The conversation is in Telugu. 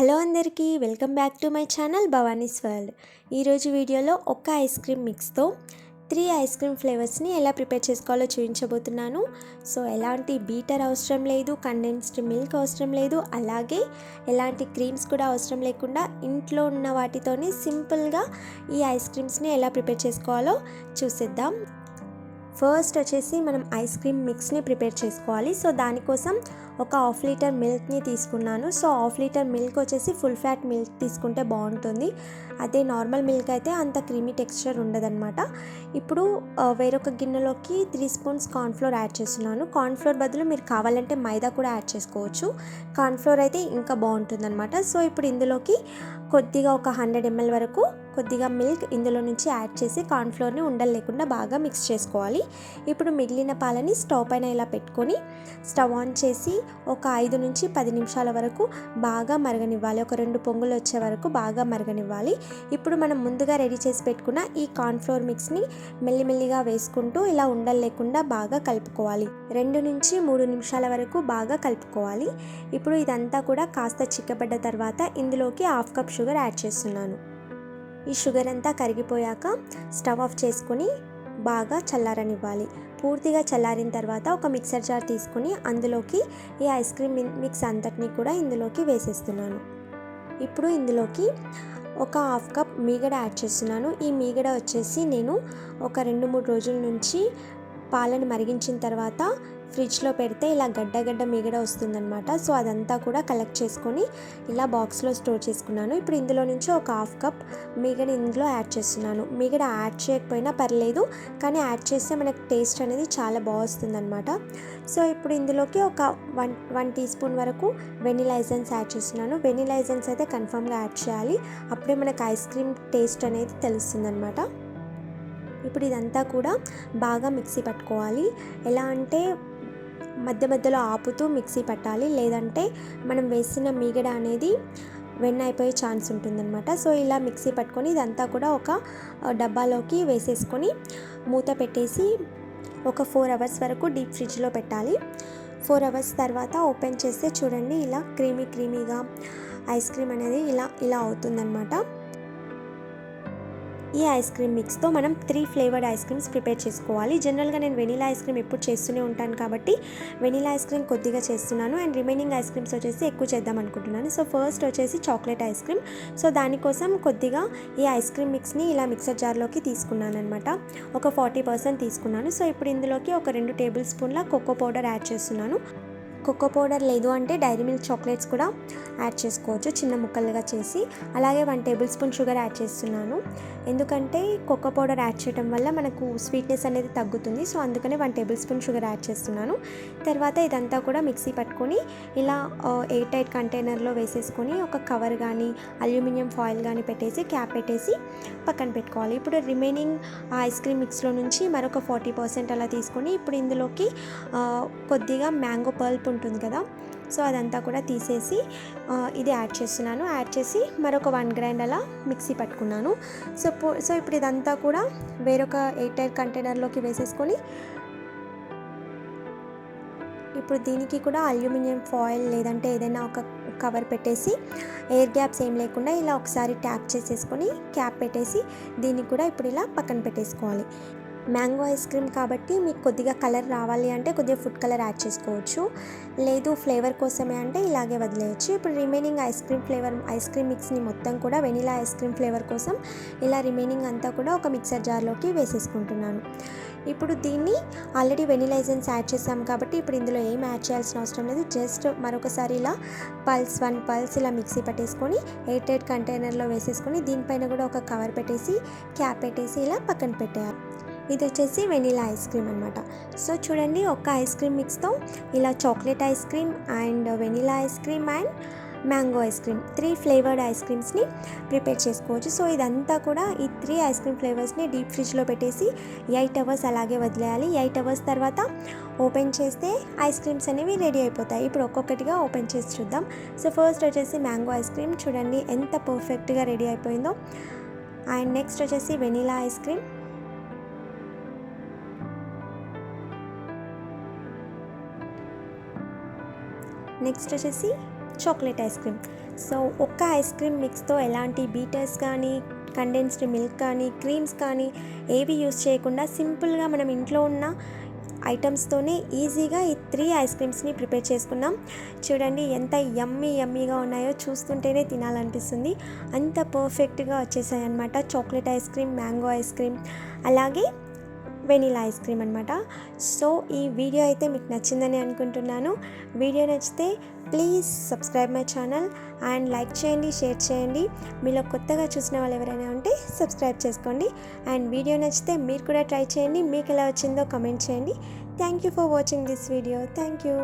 హలో అందరికీ welcome back to my channel Bhavani's world. ఈరోజు వీడియోలో ఒక్క ఐస్ క్రీమ్ మిక్స్తో త్రీ ఐస్ క్రీమ్ ఫ్లేవర్స్ని ఎలా ప్రిపేర్ చేసుకోవాలో చూపించబోతున్నాను. సో ఎలాంటి బీటర్ అవసరం లేదు కండెన్స్డ్ మిల్క్ అవసరం లేదు అలాగే ఎలాంటి క్రీమ్స్ కూడా అవసరం లేకుండా ఇంట్లో ఉన్న వాటితోనే సింపుల్గా ఈ ఐస్ క్రీమ్స్ని ఎలా ప్రిపేర్ చేసుకోవాలో చూసేద్దాం. ఫస్ట్ వచ్చేసి మనం ఐస్ క్రీమ్ మిక్స్ని ప్రిపేర్ చేసుకోవాలి. సో దానికోసం ఒక హాఫ్ లీటర్ మిల్క్ని తీసుకున్నాను. సో హాఫ్ లీటర్ మిల్క్ వచ్చేసి ఫుల్ ఫ్యాట్ మిల్క్ తీసుకుంటే బాగుంటుంది. అదే నార్మల్ మిల్క్ అయితే అంత క్రీమీ టెక్స్చర్ ఉండదన్నమాట. ఇప్పుడు వేరొక గిన్నెలోకి త్రీ స్పూన్స్ కార్న్ఫ్లోర్ యాడ్ చేస్తున్నాను. కార్న్ఫ్లోర్ బదులు మీరు కావాలంటే మైదా కూడా యాడ్ చేసుకోవచ్చు. కార్న్ఫ్లోర్ అయితే ఇంకా బాగుంటుందన్నమాట. సో ఇప్పుడు ఇందులోకి కొద్దిగా ఒక హండ్రెడ్ ఎంఎల్ వరకు కొద్దిగా మిల్క్ ఇందులో నుంచి యాడ్ చేసి కార్న్ఫ్లోర్ని ఉండలు లేకుండా బాగా మిక్స్ చేసుకోవాలి. ఇప్పుడు మిగిలిన పాలని స్టవ్ పైన ఇలా పెట్టుకొని స్టవ్ ఆన్ చేసి ఒక ఐదు నుంచి పది నిమిషాల వరకు బాగా మరగనివ్వాలి. ఒక రెండు పొంగులు వచ్చే వరకు బాగా మరగనివ్వాలి. ఇప్పుడు మనం ముందుగా రెడీ చేసి పెట్టుకున్న ఈ కార్న్ఫ్లోర్ మిక్స్ని మెల్లిమెల్లిగా వేసుకుంటూ ఇలా ఉండలు లేకుండా బాగా కలుపుకోవాలి. రెండు నుంచి మూడు నిమిషాల వరకు బాగా కలుపుకోవాలి. ఇప్పుడు ఇదంతా కూడా కాస్త చిక్కబడ్డ తర్వాత ఇందులోకి హాఫ్ కప్ షుగర్ యాడ్ చేస్తున్నాను. ఈ షుగర్ అంతా కరిగిపోయాక స్టవ్ ఆఫ్ చేసుకొని బాగా చల్లారనివ్వాలి. పూర్తిగా చల్లారిన తర్వాత ఒక మిక్సర్ జార్ తీసుకుని అందులోకి ఈ ఐస్ క్రీమ్ మిక్స్ అంతటినీ కూడా ఇందులోకి వేసేస్తున్నాను. ఇప్పుడు ఇందులోకి ఒక హాఫ్ కప్ మీగడ యాడ్ చేస్తున్నాను. ఈ మీగడ వచ్చేసి నేను ఒక రెండు మూడు రోజుల నుంచి పాలను మరిగించిన తర్వాత ఫ్రిడ్జ్లో పెడితే ఇలా గడ్డ గడ్డ మీగడ వస్తుందన్నమాట. సో అదంతా కూడా కలెక్ట్ చేసుకొని ఇలా బాక్స్లో స్టోర్ చేసుకున్నాను. ఇప్పుడు ఇందులో నుంచి ఒక హాఫ్ కప్ మిగడ ఇందులో యాడ్ చేస్తున్నాను. మిగడ యాడ్ చేయకపోయినా పర్లేదు కానీ యాడ్ చేస్తే మనకు టేస్ట్ అనేది చాలా బాగా సో ఇప్పుడు ఇందులోకి ఒక వన్ వన్ టీ స్పూన్ వరకు వెనిలా ఎసెన్స్ యాడ్ చేస్తున్నాను. వెనిలా ఎసెన్స్ అయితే కన్ఫామ్గా యాడ్ చేయాలి. అప్పుడే మనకు ఐస్ క్రీమ్ టేస్ట్ అనేది తెలుస్తుందన్నమాట. ఇప్పుడు ఇదంతా కూడా బాగా మిక్సీ పట్టుకోవాలి. ఎలా అంటే మధ్య మధ్యలో ఆపుతూ మిక్సీ పట్టాలి. లేదంటే మనం వేసిన మీగడ అనేది వెన్న అయిపోయే ఛాన్స్ ఉంటుందన్నమాట. సో ఇలా మిక్సీ పట్టుకొని ఇదంతా కూడా ఒక డబ్బాలోకి వేసేసుకొని మూత పెట్టేసి ఒక ఫోర్ అవర్స్ వరకు డీప్ ఫ్రిడ్జ్లో పెట్టాలి. ఫోర్ అవర్స్ తర్వాత ఓపెన్ చేస్తే చూడండి ఇలా క్రీమీ క్రీమీగా ఐస్ క్రీమ్ అనేది ఇలా ఇలా అవుతుందన్నమాట. ఈ ఐస్ క్రీమ్ మిక్స్తో మనం three flavoured ice creams prepare చేసుకోవాలి. జనరల్గా నేను వెనీలా ఐస్ క్రీమ్ ఎప్పుడు చేస్తూనే ఉంటాను కాబట్టి వెనీలా ఐస్ క్రీమ్ కొద్దిగా చేస్తున్నాను. అండ్ రిమైనింగ్ ఐస్ క్రీమ్స్ వచ్చేసి ఎక్కువ చేద్దాం అనుకుంటున్నాను. సో ఫస్ట్ వచ్చేసి చాక్లెట్ ఐస్ క్రీమ్. సో దానికోసం కొద్దిగా ఈ ఐస్ క్రీమ్ మిక్స్ని ఇలా మిక్సర్ జార్లోకి తీసుకున్నాను అనమాట ఒక ఫార్టీ పర్సెంట్ తీసుకున్నాను. సో ఇప్పుడు ఇందులోకి ఒక రెండు టేబుల్ స్పూన్ల కోకో పౌడర్ యాడ్ చేస్తున్నాను. కోకో పౌడర్ లేదు అంటే డైరీ మిల్క్ చాక్లెట్స్ కూడా యాడ్ చేసుకోవచ్చు. చిన్న ముక్కలుగా చేసి అలాగే one tablespoon sugar add చేస్తున్నాను. ఎందుకంటే కోకో పౌడర్ యాడ్ చేయడం వల్ల మనకు స్వీట్నెస్ అనేది తగ్గుతుంది. సో అందుకనే one tablespoon sugar add చేస్తున్నాను. తర్వాత ఇదంతా కూడా మిక్సీ పట్టుకొని ఇలా ఎయిర్ టైట్ కంటైనర్లో వేసేసుకొని ఒక కవర్ కానీ అల్యూమినియం ఫాయిల్ కానీ పెట్టేసి క్యాప్ పెట్టేసి పక్కన పెట్టుకోవాలి. ఇప్పుడు రిమైనింగ్ ఐస్ క్రీమ్ మిక్స్లో నుంచి మరొక ఫార్టీ పర్సెంట్ అలా తీసుకొని ఇప్పుడు ఇందులోకి కొద్దిగా మ్యాంగో పల్ప్ ఉంటుంది కదా. సో అదంతా కూడా తీసేసి ఇది యాడ్ చేస్తున్నాను. యాడ్ చేసి మరొక వన్ గ్రైండ్ అలా మిక్సీ పట్టుకున్నాను. సో సో ఇప్పుడు ఇదంతా కూడా వేరొక ఎయిట్ కంటైనర్లోకి వేసేసుకొని ఇప్పుడు దీనికి కూడా అల్యూమినియం ఫాయిల్ లేదంటే ఏదైనా ఒక కవర్ పెట్టేసి ఎయిర్ గ్యాప్స్ ఏం లేకుండా ఇలా ఒకసారి ట్యాప్ చేసేసుకొని క్యాప్ పెట్టేసి దీన్ని కూడా ఇప్పుడు ఇలా పక్కన పెట్టేసుకోవాలి. మ్యాంగో ఐస్ క్రీమ్ కాబట్టి మీకు కొద్దిగా కలర్ రావాలి అంటే కొద్దిగా ఫుడ్ కలర్ యాడ్ చేసుకోవచ్చు. లేదు ఫ్లేవర్ కోసమే అంటే ఇలాగే వదిలేయచ్చు. ఇప్పుడు remaining ice cream flavour ice cream మిక్స్ని మొత్తం కూడా వెనిలా ఐస్ క్రీమ్ ఫ్లేవర్ కోసం ఇలా రిమైనింగ్ అంతా కూడా ఒక మిక్సర్ జార్లోకి వేసేసుకుంటున్నాను. ఇప్పుడు దీన్ని ఆల్రెడీ వెనిలా యాడ్ చేసాం కాబట్టి ఇప్పుడు ఇందులో ఏం యాడ్ చేయాల్సిన అవసరం లేదు. జస్ట్ మరొకసారి ఇలా పల్స్ వన్ పల్స్ ఇలా మిక్సీ పట్టేసుకొని ఎయిట్ ఎయిట్ కంటైనర్లో వేసేసుకొని దీనిపైన కూడా ఒక కవర్ పెట్టేసి క్యాప్ పెట్టేసి ఇలా పక్కన పెట్టేయాలి. ఇది వచ్చేసి వెనీలా ఐస్ క్రీమ్ అనమాట సో చూడండి ఒక ఐస్ క్రీమ్ మిక్స్తో ఇలా chocolate ice cream and vanilla ice cream and mango ice cream three flavoured ice క్రీమ్స్ని prepare చేసుకోవచ్చు. సో ఇదంతా కూడా ఈ త్రీ ఐస్ క్రీమ్ ఫ్లేవర్స్ని డీప్ ఫ్రిడ్జ్లో పెట్టేసి ఎయిట్ అవర్స్ అలాగే వదిలేయాలి. ఎయిట్ అవర్స్ తర్వాత ఓపెన్ చేస్తే ఐస్ క్రీమ్స్ అనేవి రెడీ అయిపోతాయి. ఇప్పుడు ఒక్కొక్కటిగా ఓపెన్ చేసి చూద్దాం. సో ఫస్ట్ వచ్చేసి మ్యాంగో ఐస్ క్రీమ్. చూడండి ఎంత పర్ఫెక్ట్గా రెడీ అయిపోయిందో. అండ్ నెక్స్ట్ వచ్చేసి వెనీలా ఐస్ క్రీమ్. నెక్స్ట్ వచ్చేసి చాక్లెట్ ఐస్ క్రీమ్. సో ఒక్క ఐస్ క్రీమ్ మిక్స్తో ఎలాంటి బీటర్స్ కానీ కండెన్స్డ్ మిల్క్ కానీ క్రీమ్స్ కానీ ఏవి యూస్ చేయకుండా సింపుల్గా మనం ఇంట్లో ఉన్న ఐటమ్స్తోనే ఈజీగా ఈ త్రీ ఐస్ క్రీమ్స్ని ప్రిపేర్ చేసుకున్నాం. చూడండి ఎంత యమ్మీ యమ్మీగా ఉన్నాయో చూస్తుంటేనే తినాలనిపిస్తుంది. అంత పర్ఫెక్ట్గా వచ్చేసాయి అనమాట chocolate ice cream mango ice cream. అలాగే వెనీలా ఐస్ క్రీమ్ అనమాట సో ఈ వీడియో అయితే మీకు నచ్చిందని అనుకుంటున్నాను. వీడియో నచ్చితే please subscribe my channel and like చేయండి షేర్ చేయండి. మీలో కొత్తగా చూసిన వాళ్ళు ఎవరైనా ఉంటే సబ్స్క్రైబ్ చేసుకోండి. అండ్ వీడియో నచ్చితే మీరు కూడా ట్రై చేయండి. మీకు ఎలా వచ్చిందో కమెంట్ చేయండి. Thank you for watching this video. Thank you.